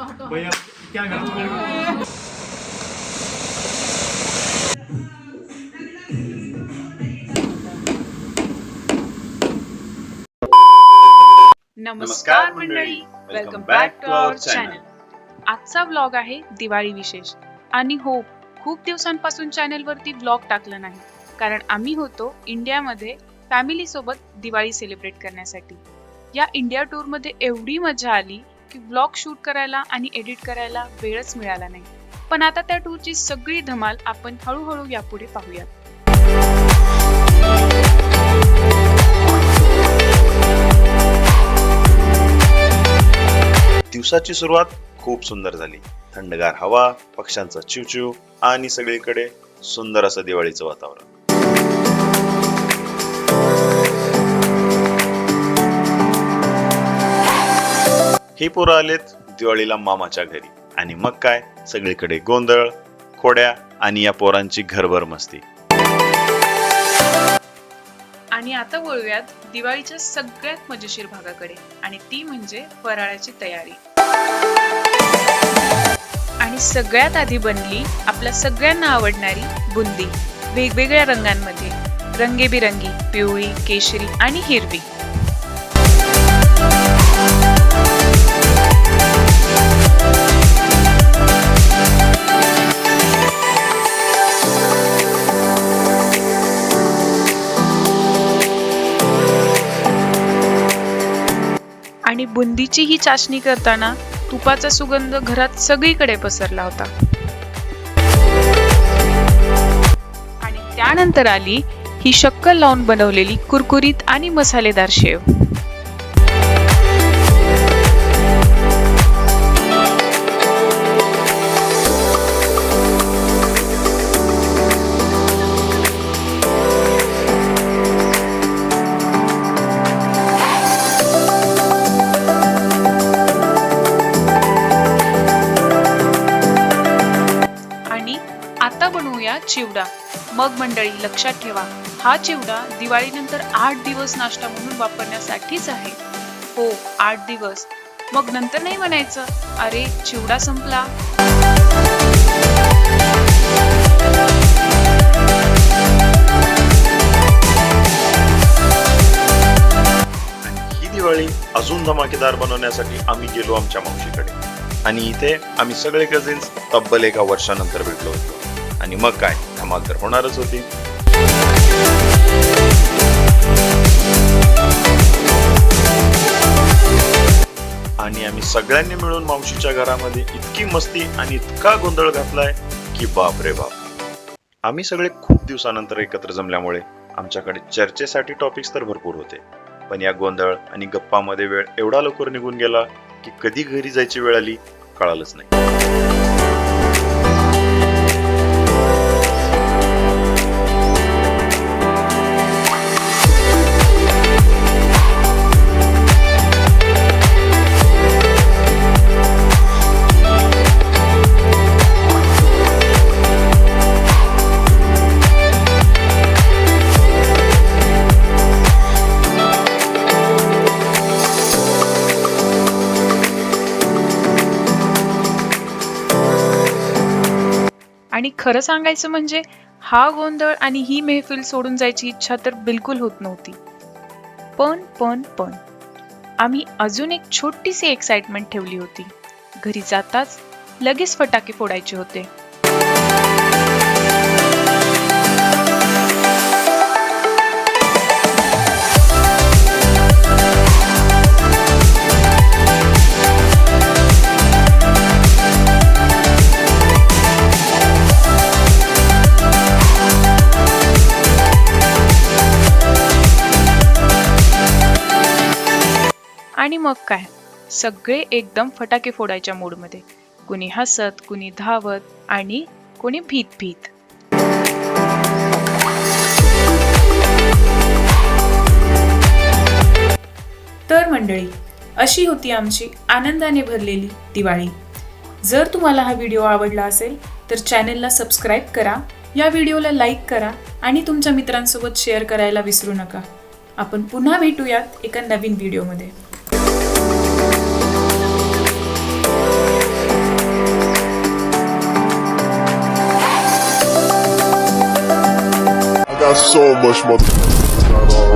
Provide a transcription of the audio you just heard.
भैया क्या घरात नमस्कार मंडळी. Welcome back to our channel आजचा व्लॉग आहे दिवाळी विशेष. आणि हो खूप दिवसांपासून चॅनल वरती व्लॉग टाकला नाही. कारण आम्ही होतो इंडियामध्ये फॅमिली सोबत दिवाळी सेलिब्रेट करण्यासाठी. या इंडिया टूरमध्ये एवढी मजा आली की व्लॉग शूट करायला आणि एडिट करायला वेळच मिळाला नाही. पण आता त्या टूरची सगळी धमाल आपण हळूहळू यापुढे पाहूयात. दिवसाची सुरुवात खूप सुंदर झाली. थंडगार हवा पक्ष्यांचा चिवचिव आणि सगळीकडे सुंदर असं दिवाळीचं वातावरण. ही पोरं आलेत दिवाळीला मामाच्या घरी. आणि मग काय? सगळीकडे गोंधळ खोड्या आणि या पोरांची घरभर मस्ती. आणि आता वळूयात दिवाळीच्या सगळ्यात मजेशीर भागाकडे. आणि ती म्हणजे फराळाची तयारी. आणि सगळ्यात आधी बनली आपल्या सगळ्यांना आवडणारी बुंदी. वेगवेगळ्या रंगांमध्ये. रंगेबिरंगी पिवळी केशरी आणि हिरवी. आणि बुंदीची ही चाचणी करताना तुपाचा सुगंध घरात सगळीकडे पसरला होता. आणि त्यानंतर आली ही शक्कल लावून बनवलेली कुरकुरीत आणि मसालेदार शेव. आता बनवूया चिवडा. मग मंडळी लक्षात ठेवा हा चिवडा दिवाळीनंतर आठ दिवस नाश्ता म्हणून वापरण्यासाठीच आहे. हो आठ दिवस. मग नंतर नाही म्हणायचं? अरे चिवडा संपला. ही दिवाळी अजून धमाकेदार बनवण्यासाठी आम्ही गेलो आमच्या मावशीकडे. आणि इथे आम्ही सगळे कझिन्स तब्बल एका वर्षानंतर भेटलो होतो. आणि मग काय? धमाल तर होणारच होती. आणि आम्ही सगळ्यांनी मिळून मावशीच्या घरामध्ये इतकी मस्ती आणि इतका गोंधळ घातलाय की बाप रे बाप. आम्ही सगळे खूप दिवसानंतर एकत्र जमल्यामुळे आमच्याकडे चर्चेसाठी टॉपिक्स तर भरपूर होते. पण या गोंधळ आणि गप्पामध्ये वेळ एवढा लवकर निघून गेला की कधी घरी जायची वेळ आली कळालंच नाही. आणि खरं सांगायचं म्हणजे हा गोंधळ आणि ही मेहफिल सोडून जायची इच्छा तर बिलकुल होत नव्हती. पण पण पण आम्ही अजून एक छोटीशी एक्साइटमेंट ठेवली होती. घरी जाताच लगेच फटाके फोडायचे होते. मग काय? सगळे एकदम फटाके फोडायच्या मूडमध्ये कुणी हसत कुणी धावत आणि कुणी भीत भीत. तर मंडळी अशी होती आमची आनंदाने भरलेली दिवाळी. जर तुम्हाला हा व्हिडिओ आवडला असेल तर चॅनेलला सबस्क्राईब करा या व्हिडिओला लाईक करा आणि तुमच्या मित्रांसोबत शेअर करायला विसरू नका. आपण पुन्हा भेटूयात एका नवीन व्हिडिओमध्ये so much motherfucking